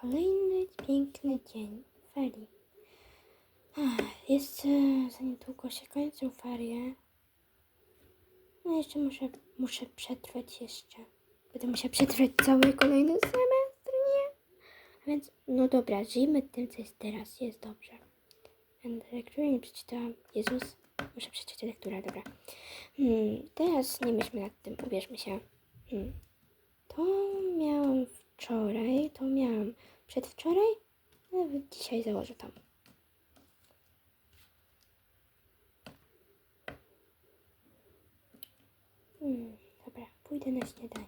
Kolejny piękny dzień ferii. Ach, Jest e, za niedługo się kończą ferie. No jeszcze muszę, muszę przetrwać jeszcze. Będę musiała przetrwać cały kolejny semestr, nie? A więc, no dobra, żyjmy tym, co jest teraz. Jest dobrze. Lektury nie przeczytałam. Jezus, muszę przeczytać lekturę, dobra. Hmm, teraz nie myślmy nad tym, ubierzmy się. Hmm. To miałam wczoraj, to miałam przedwczoraj, nawet dzisiaj założę tam. Hmm, dobra, pójdę na śniadanie.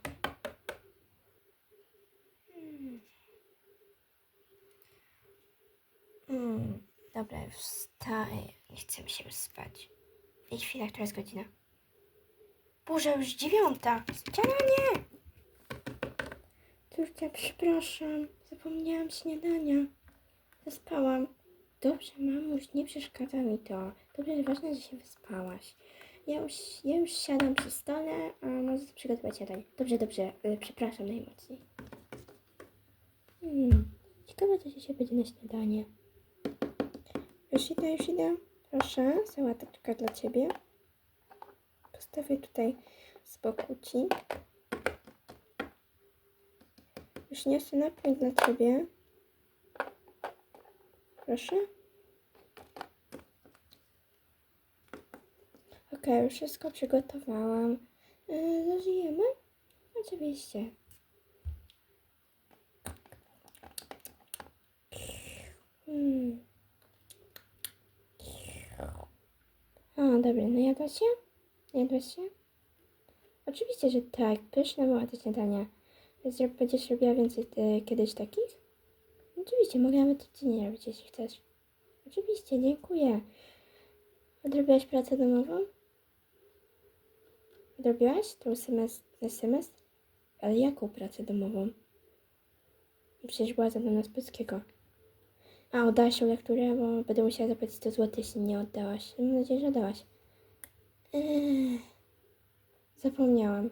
Hmm. Hmm, dobra, wstaję. Nie chcę mi się spać. I chwila, która jest godzina? Boże, już dziewiąta! Śniadanie! Córcia, przepraszam, zapomniałam śniadania. Zaspałam. Dobrze, mamuś, nie przeszkadza mi to. Dobrze, ważne, że się wyspałaś. Ja już, ja już siadam przy stole, a możesz przygotować śniadanie. Dobrze, dobrze, e, przepraszam najmocniej. Hmm, ciekawe, co dzisiaj będzie na śniadanie. Już idę, już idę. Proszę, sałateczka dla Ciebie. Postawię tutaj z boku Ci. Już niosę napój dla Ciebie. Proszę. Okej, już wszystko przygotowałam. Yy, zażyjemy? Oczywiście. Hmm. O, dobra, najadłaś się? Najadłaś się? Oczywiście, że tak. Pyszne była to śniadania. Będziesz robiła więcej e, kiedyś takich? Oczywiście, mogę nawet codziennie robić, jeśli chcesz. Oczywiście, dziękuję. Odrobiłaś pracę domową? Odrobiłaś tą semestr, semestr? Ale jaką pracę domową? Przecież była zadana z polskiego. A, oddałaś ją lekturę, bo będę musiała zapłacić 100 zł, jeśli nie oddałaś. Mam nadzieję, że oddałaś. Eee, zapomniałam.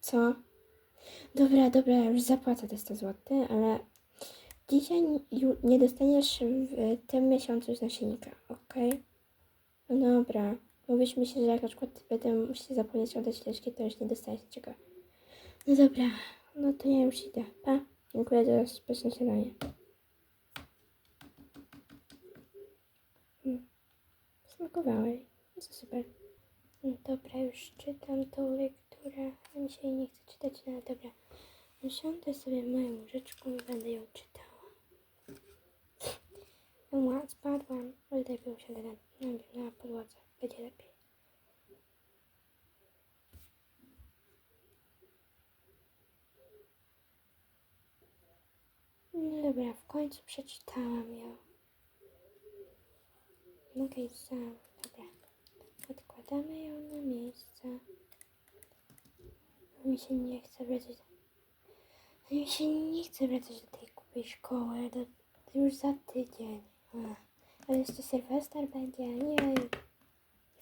Co? Dobra, dobra, już zapłacę te 100 zł, ale dzisiaj nie dostaniesz w tym miesiącu z nasiennika, ok? No dobra. Mówiliśmy się, że jak na przykład będę musiał zapomnieć oddać leczki, to już nie dostajesz niczego. No dobra, no to ja już idę. Pa. Dziękuję za pyszne śniadanie. Mm. Smakowało jej. No to super. Dobra, już czytam tą lekturę. A mi się nie chce czytać, no ale dobra. Usiądę sobie moją łóżeczku i będę ją czytała. No, spadłam. Ale lepiej usiądę na, na, na podłodze. Będzie lepiej. No dobra, w końcu przeczytałam ją. Mogę iść sam. Odkładamy ją na miejsce. Mi się nie chce wracać. Mi się nie chce wracać do tej kupiej szkoły. To już za tydzień. Ach, ale jeszcze Sylwester będzie. Nie.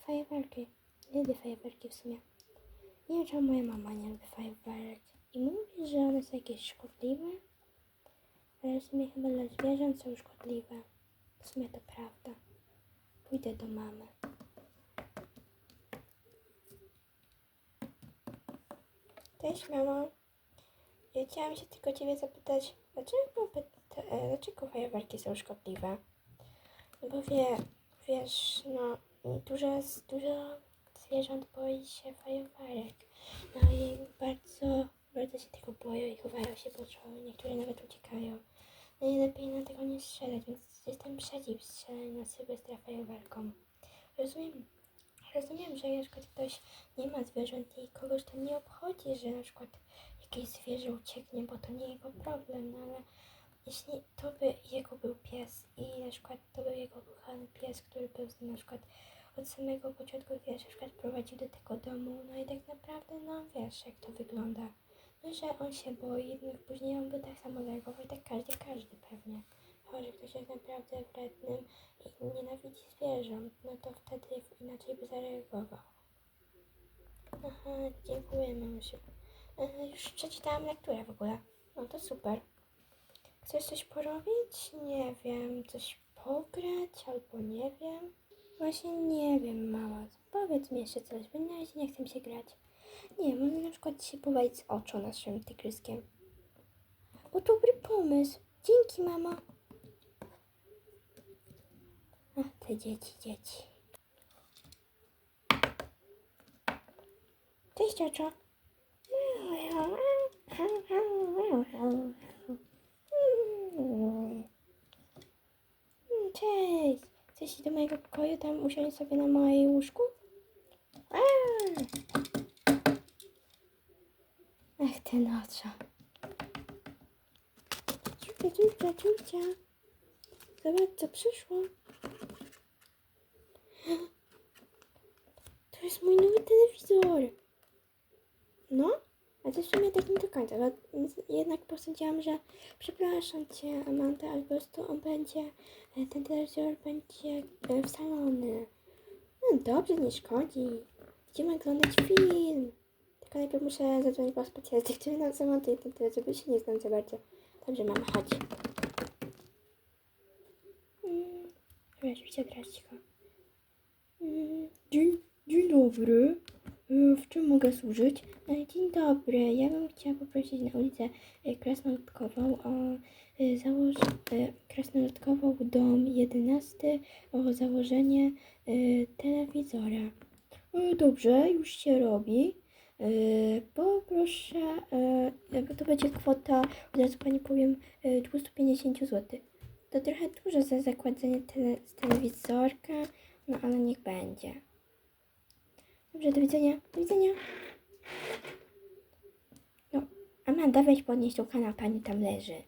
Fajerwerki. Nie lubię fajerwerki w sumie. Nie wiem, czemu moja mama nie lubi fajerwerek. I mówi, że one są jakieś szkodliwe. Ale w sumie chyba dla zwierząt są szkodliwe. W sumie to prawda. Pójdę do mamy. Cześć mamo. Ja chciałam się tylko ciebie zapytać, dlaczego, e, dlaczego fajerwerki są szkodliwe? No bo wie, wiesz, no dużo, dużo zwierząt boi się fajerwerek. No i bardzo, bardzo się tego boją i chowają się pod szkoły. Niektóre nawet uciekają. No i lepiej na tego nie strzelać, więc jestem przeciw strzelaniu na Sylwestra fajerwerkom. Rozumiem, rozumiem, że na przykład ktoś nie ma zwierząt i kogoś to nie obchodzi, że na przykład jakieś zwierzę ucieknie, bo to nie jego problem, no ale jeśli to by jego był pies i na przykład to był jego kochany pies, który był na przykład od samego początku, wiesz, na przykład prowadził do tego domu, no i tak naprawdę, no wiesz, jak to wygląda. No, że on się boi, no później on by tak samo zareagował i tak każdy, każdy pewnie. Chyba, że ktoś jest naprawdę wrednym nienawidzi zwierząt, no to wtedy inaczej by zareagował. Aha, dziękuję mamusiu. Już przeczytałam lekturę w ogóle. No to super. Chcesz coś porobić? Nie wiem. Coś pograć albo nie wiem. Właśnie nie wiem, mama. Powiedz mi jeszcze coś, bo na razie nie chcę się grać. Nie, może na przykład się pobawić z oczu naszym tygryskiem. O, dobry pomysł. Dzięki, mama. Te dzieci, dzieci. Cześć, cioczo. Cześć. Chcesz iść do mojego pokoju, tam usiąść sobie na mojej łóżku? Ach, ty nocza. Ciucia, ciucia, ciucia. Zobacz, co przyszło. Jest mój nowy telewizor. No, a to w sumie tak nie do końca, bo jednak posądziłam, że przepraszam cię, Amanda, ale po prostu on będzie, e, ten telewizor będzie e, wsalony. No dobrze, nie szkodzi. Będziemy oglądać film. Tylko najpierw muszę zadzwonić po specjalistę, który nam zamontuje ten telewizor, bo się nie znam za bardzo. Dobrze, mama, chodź. Mm, Dobra, już się teraz cicho. Dobry. E, W czym mogę służyć? E, Dzień dobry. Ja bym chciała poprosić na ulicę e, Krasnoludkową o założ... Krasnoludkową dom 11 o założenie telewizora. Dobrze, już się robi. Poproszę, to będzie kwota, od razu pani powiem, e, 250 zł. To trochę dużo za zakładanie telewizorka, no ale niech będzie. Dobrze, do widzenia. Do widzenia. No, Amanda, weź podnieść tą kanapę, nie tam leży.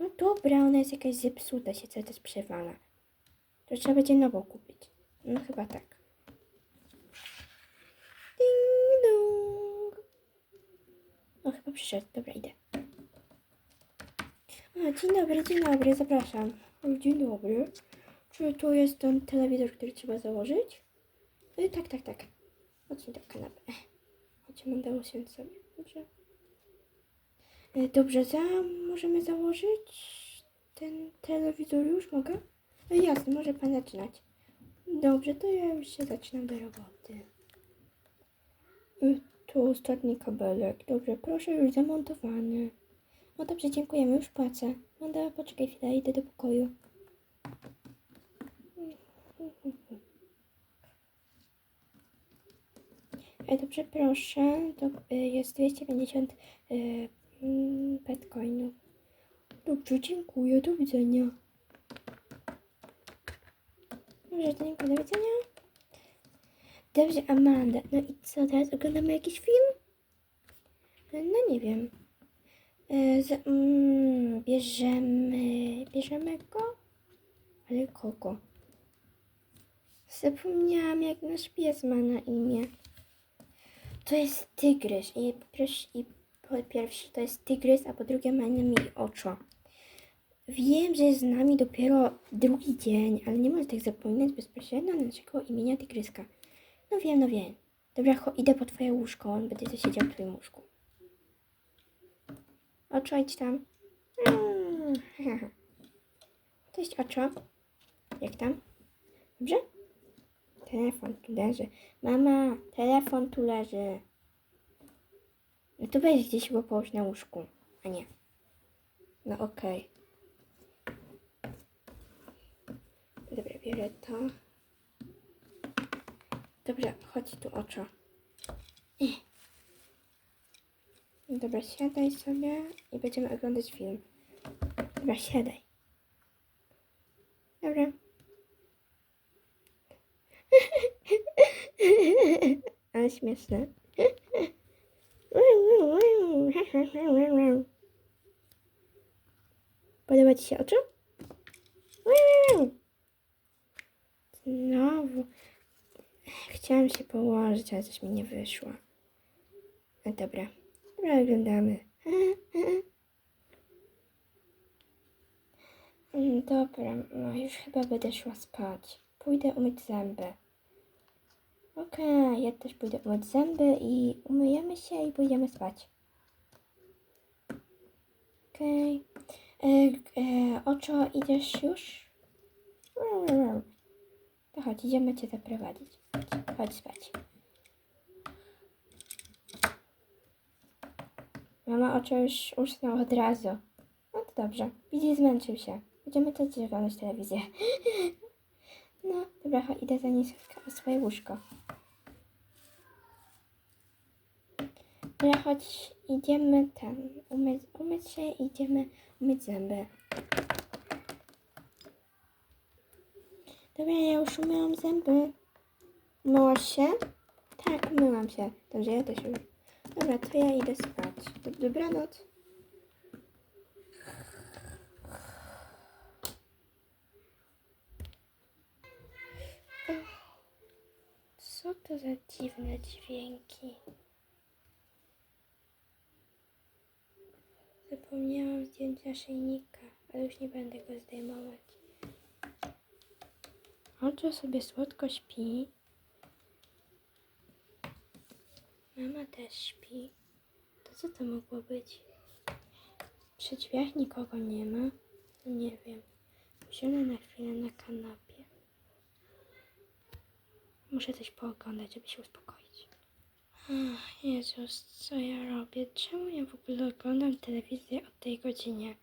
No dobra, ona jest jakaś zepsuta, się cały czas przewala. To trzeba będzie nową kupić. No chyba tak. Ding dong. No chyba przyszedł. Dobra, idę. A, dzień dobry, dzień dobry, zapraszam. Dzień dobry. Czy to jest ten telewizor, który trzeba założyć? Y, tak, tak, tak. Chodź do kanapy. Chodź, będę usiąść sobie. Dobrze. Y, Dobrze, za możemy założyć ten telewizor już, mogę? Y, Jasne, może pan zaczynać. Dobrze, to ja już się zaczynam do roboty. Y, To ostatni kabelek. Dobrze, proszę, już zamontowany. No dobrze, dziękujemy, już płacę. Manda, poczekaj chwilę, idę do pokoju. E, Dobrze, proszę, to y, jest 250 y, mm, bitcoinów. Dobrze, dziękuję, do widzenia. Dobrze, dziękuję, do widzenia. Dobrze, Amanda, no i co, teraz oglądamy jakiś film? E, No nie wiem. E, Z, mm, bierzemy, bierzemy go? Ale kogo? Zapomniałam, jak nasz pies ma na imię. To jest tygrys. I po, pierwsze, I po pierwsze to jest tygrys, a po drugie ma na imię oczo. Wiem, że jest z nami dopiero drugi dzień, ale nie można tak zapominać bezpośrednio naszego imienia tygryska. No wiem, no wiem. Dobra, cho, idę po twoje łóżko, on będzie siedział w twoim łóżku. Oczo, idź tam. Mm, Cześć, Oczo. Jak tam? Dobrze? Telefon tu leży. Mama, telefon tu leży. No to weź gdzieś go połóż na łóżku, a nie. No okej. Dobra, biorę to. Dobra, chodź tu oczo. Dobra, siadaj sobie i będziemy oglądać film. Dobra, siadaj. Dobra. Ale śmieszne. Podoba Ci się oczu? Znowu. Chciałam się położyć, ale coś mi nie wyszło. No dobra. Dobra, oglądamy. Dobra, no już chyba będę szła spać. Pójdę umyć zęby. Okej, ja też pójdę umyć zęby i umyjemy się i pójdziemy spać. Okej. E, e, oczo, idziesz już? To chodź, idziemy cię zaprowadzić. Chodź, chodź spać. Mama oczo już usnął od razu. No to dobrze. Widzi, zmęczył się. Będziemy też oglądać telewizję. No, dobra, idę zanieść swoje łóżko. Dobra, chodź, idziemy ten, umyć, umyć się idziemy umyć zęby. Dobra, ja już umyłam zęby. Myłaś się? Tak, myłam się. Dobrze, ja też już. Dobra, to ja idę spać. Dob- Dobranoc. Co to za dziwne dźwięki? Zapomniałam zdjąć naszyjnika, ale już nie będę go zdejmować. Oczo sobie słodko śpi. Mama też śpi. To co to mogło być? Przy drzwiach nikogo nie ma. No nie wiem. Usiądę na chwilę na kanapie. Muszę coś pooglądać, żeby się uspokoić. Jezus, co ja robię? Czemu ja w ogóle oglądam telewizję o tej godzinie?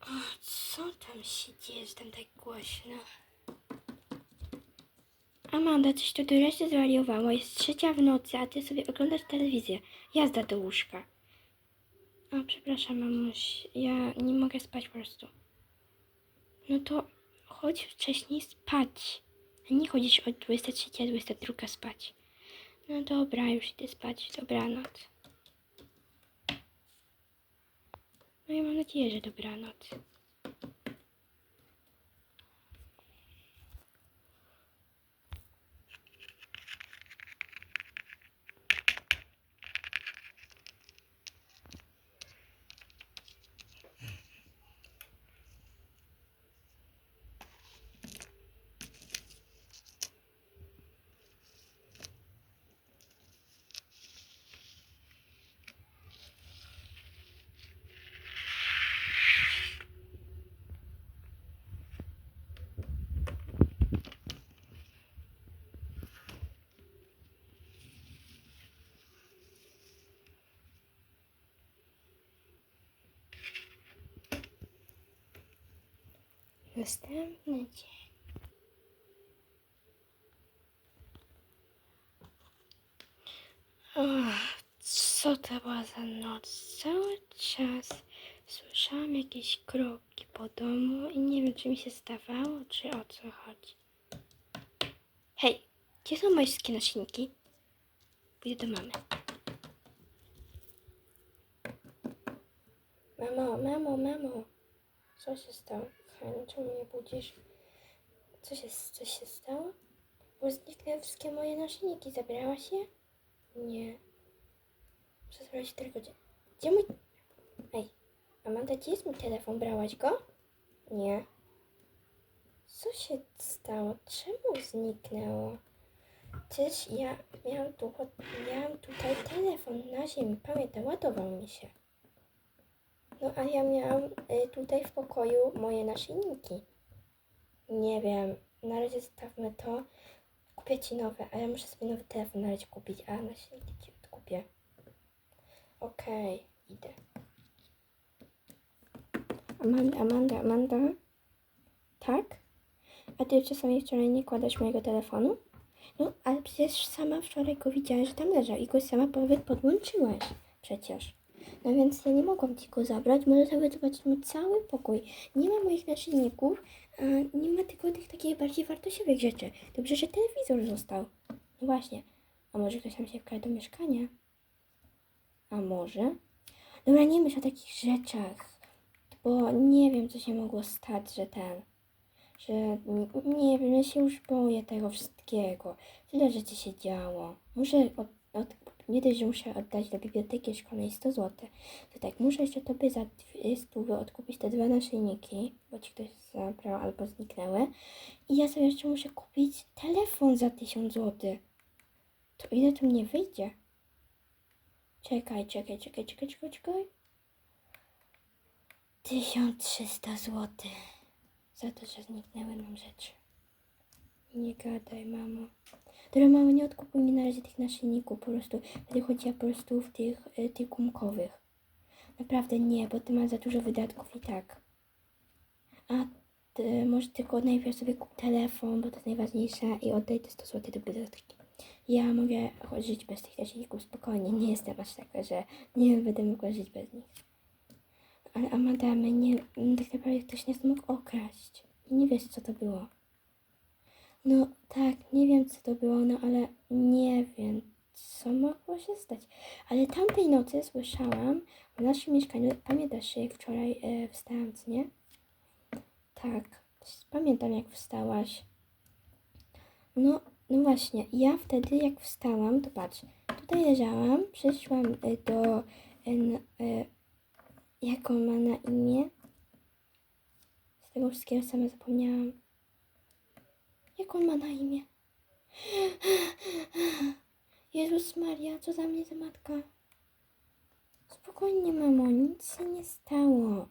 O, co tam się dzieje, że tam tak głośno? Amanda, coś tu wreszcie zwariowało. Jest trzecia w nocy, a ty sobie oglądasz telewizję. Jazda do łóżka. O, przepraszam, mamuś. Ja nie mogę spać po prostu. No to chodź wcześniej spać. A nie chodzić od 23, 22 spać. No dobra, już idę spać. Dobranoc. No ja mam nadzieję, że dobranoc. Następny dzień. Co to była za noc? Cały czas słyszałam jakieś kroki po domu i nie wiem, czy mi się zdawało, czy o co chodzi. Hej, gdzie są moje wszystkie nasilniki? Pójdę do mamy. Mamo, mamo, mamo. Co się stało? Kochanie, czemu mnie budzisz? Co się, co się stało? Bo zniknęły wszystkie moje naszyjniki. Zabrałaś je? Nie. Muszę sprawdzić tylko gdzie. Gdzie mój... Ej, Amanda, gdzie jest mój telefon? Brałaś go? Nie. Co się stało? Czemu zniknęło? Przecież ja miałam, tu, miałam tutaj telefon na ziemi. Pamiętam, ładował mi się. No a ja miałam y, tutaj w pokoju moje naszyjniki. Nie wiem, na razie zostawmy to. Kupię ci nowe, a ja muszę sobie nowy telefon na razie kupić, a naszyjniki ci odkupię. Okej, idę. Amanda, Amanda, Amanda? Tak? A ty czasami wczoraj nie kładłaś mojego telefonu? No, ale przecież sama wczoraj go widziałaś, że tam leżał i go sama podłączyłaś. Przecież. No więc ja nie mogłam ci go zabrać. Może sobie zobaczyć mój cały pokój. Nie ma moich naszyjników, a nie ma tylko tych takich bardziej wartościowych rzeczy. Dobrze, że telewizor został. No właśnie. A może ktoś tam się wkradł do mieszkania? A może? Dobra, nie myśl o takich rzeczach. Bo nie wiem, co się mogło stać, że ten... Że n- nie wiem, ja się już boję tego wszystkiego. Tyle rzeczy się działo. Muszę od, nie dość, że muszę oddać do biblioteki szkolnej 100 zł. To tak, muszę jeszcze tobie za dwie stówy odkupić te dwa naszyjniki, bo ci ktoś zabrał albo zniknęły. I ja sobie jeszcze muszę kupić telefon za 1000 zł. To ile to mnie wyjdzie? Czekaj, czekaj, czekaj, czekaj, czekaj, czekaj. 1300 zł. Za to, że zniknęły nam rzeczy. Nie gadaj, mamo. Dobra, mamo, nie odkupuj mi na razie tych naszyjników, po prostu będę chodziła po prostu w tych, y, tych gumkowych. Naprawdę nie, bo ty masz za dużo wydatków i tak. A ty, może tylko najpierw sobie kup telefon, bo to jest najważniejsze i oddaj te 100 zł do biblioteki. Ja mogę żyć bez tych naszyjników spokojnie, nie jestem aż taka, że nie będę mogła żyć bez nich. Ale a madamy, nie, tak naprawdę ktoś nas mógł okraść. I nie wiesz, co to było. No tak, nie wiem, co to było, no ale nie wiem, co mogło się stać. Ale tamtej nocy słyszałam w naszym mieszkaniu, pamiętasz jak wczoraj e, wstałam, co nie? Tak, pamiętam jak wstałaś. No, no właśnie, ja wtedy jak wstałam, to patrz, tutaj leżałam, przyszłam e, do, e, e, jak on ma na imię? Z tego wszystkiego sama zapomniałam. Jak on ma na imię? Jezus Maria, co za mnie za matka? Spokojnie, mamo, nic się nie stało.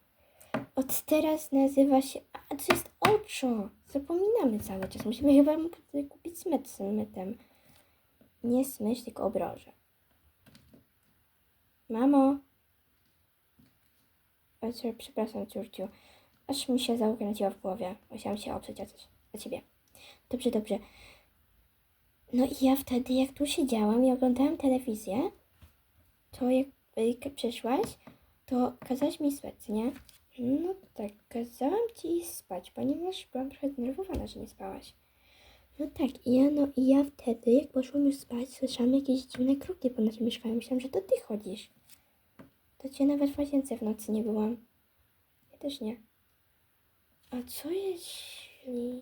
Od teraz nazywa się... A to jest oczo. Zapominamy cały czas. Musimy chyba kupić smyt z mytem. Nie smyć, tylko obroże. Mamo. Przepraszam, ciurciu. Aż mi się zakręciła w głowie. Musiałam się oprzeć o coś. O ciebie. Dobrze, dobrze. No i ja wtedy, jak tu siedziałam i oglądałam telewizję, to jak, przyszłaś, to kazałaś mi spać, nie? No tak, kazałam ci spać, ponieważ byłam trochę zdenerwowana, że nie spałaś. No tak, i ja, no i ja wtedy, jak poszłam już spać, słyszałam jakieś dziwne kroki po naszym mieszkaniu. Myślałam, że to ty chodzisz. To cię nawet w łazience w nocy nie byłam. Ja też nie. A co jeśli...